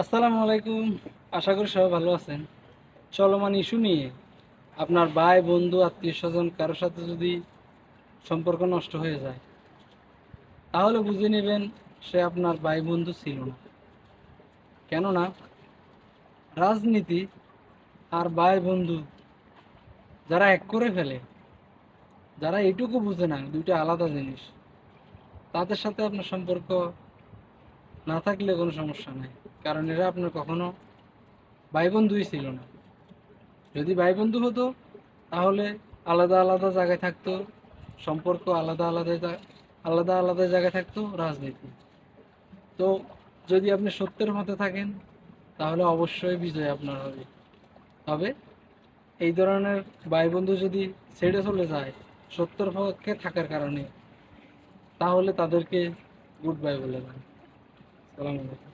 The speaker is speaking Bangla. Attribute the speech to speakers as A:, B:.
A: আসসালামু আলাইকুম। আশা করি সবাই ভালো আছেন। চলমান ইস্যু নিয়ে আপনার ভাই, বন্ধু, আত্মীয় স্বজন কারোর সাথে যদি সম্পর্ক নষ্ট হয়ে যায়, তাহলে বুঝে নেবেন সে আপনার ভাই, বন্ধু ছিল না। কেননা রাজনীতি আর ভাই, বন্ধু যারা এক করে ফেলে, যারা এটুকু বুঝে না, দুইটা আলাদা জিনিস, তাদের সাথে আপনার সম্পর্ক না থাকলে কোনো সমস্যা নেই। কারণ এরা আপনার কখনো ভাই বন্ধুই ছিল না। যদি ভাই বন্ধু হতো, তাহলে আলাদা আলাদা জায়গায় থাকতো, সম্পর্ক আলাদা আলাদা আলাদা আলাদা জায়গায় থাকতো রাজনীতি। তো যদি আপনি সত্যের মতে থাকেন, তাহলে অবশ্যই বিজয় আপনার হবে। তবে এই ধরনের ভাই বন্ধু যদি ছেড়ে চলে যায়, সত্যের পক্ষে থাকার কারণে, তাহলে তাদেরকে গুড বাই বলে দেন। সালাম আলাইকুম